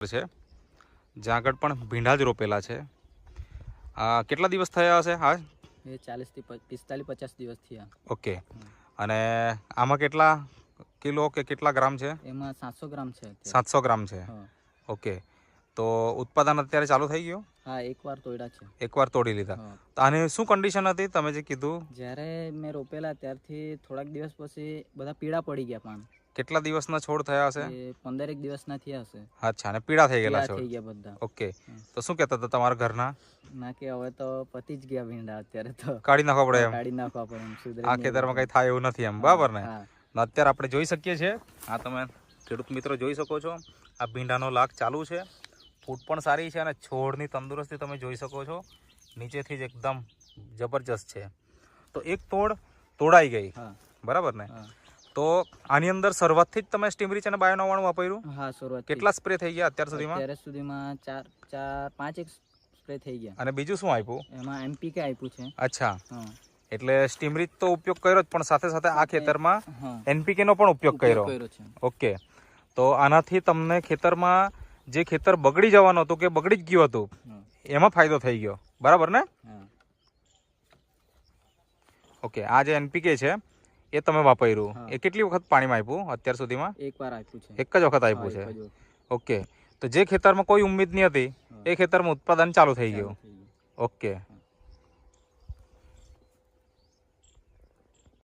છે. જ્યાં આગળ પણ ભીંડા જ રોપેલા છે. આ કેટલા દિવસ થયા હશે? હા એ ચાલીસથી પિસ્તાલીસ પચાસ દિવસ થયા. ઓકે. અને આમાં કેટલા કિલો કે કેટલા ગ્રામ છે? એમાં સાતસો ગ્રામ છે સાતસો ગ્રામ છે. ઓકે. તો ઉત્પાદન અત્યારે ચાલુ થઈ ગયું? હા એકવાર તોડ્યા છે. એકવાર તોડી લીધા. અને શું કન્ડિશન હતી? તમે જે કીધું? જ્યારે મેં રોપેલા ત્યારથી થોડાક દિવસ પછી બધા પીળા પડી ગયા પણ. કેટલા દિવસના છોડ થયા હશે? એ પંદરેક દિવસના થયા હશે. અચ્છા અને પીળા થઈ ગયેલા છોડ થઈ ગયા બધા. ઓકે. તો શું કહેતા હતા તમારા ઘરના? ના કે હવે તો પતી જ ગયા ભીંડા અત્યારે તો. કાઢી નાખવા પડે એમ? કાઢી નાખવા પડે એમ સુધરે આ ખેતરમાં કઈ થાય એવું નથી એમ બરાબર ને? અત્યારે આપણે જોઈ શકીએ છીએ આ તમે ખેડૂત મિત્રો જોઈ શકો છો આ ભીંડાનો લાગ ચાલુ છે. ફૂટ પણ સારી છે અને છોડની તંદુરસ્તી તમે જોઈ શકો છો. નીચેથી જ એકદમ જબરજસ્ત છે. તો એક તોડ તોડાઈ ગઈ બરાબર ને? તો આની અંદર શરૂઆતથી જ તમે સ્ટીમરીચ અને બાયોનોવાણું વાપર્યું? હા શરૂઆત કેટલા સ્પ્રે થઈ ગયા અત્યાર સુધીમાં? અત્યાર સુધીમાં ચાર ચાર પાંચ એક સ્પ્રે થઈ ગયા. અને બીજું શું આપ્યું? એમાં એમપીકે આપ્યું છે. અચ્છા. હા. એટલે સ્ટીમરીચ તો ઉપયોગ કર્યો જ પણ સાથે સાથે આ ખેતરમાં એનપીકે નો પણ ઉપયોગ કર્યો. ઓકે. તો આનાથી તમને ખેતરમાં જે ખેતર બગડી જવાનું હતું કે બગડી જ ગયું હતું એમાં ફાયદો થઈ ગયો. બરાબર ને? ઓકે આ જે એનપીકે છે એ તમે વાપર્યું. એ કેટલી વખત પાણીમાં આપ્યું? અત્યાર સુધીમાં? એકવાર આપ્યું છે. એક જ વખત આપ્યું છે. ઓકે. તો જે ખેતરમાં કોઈ ઉમ્મીદ નહીં હતી એ ખેતરમાં ઉત્પાદન ચાલુ થઈ ગયું. ઓકે.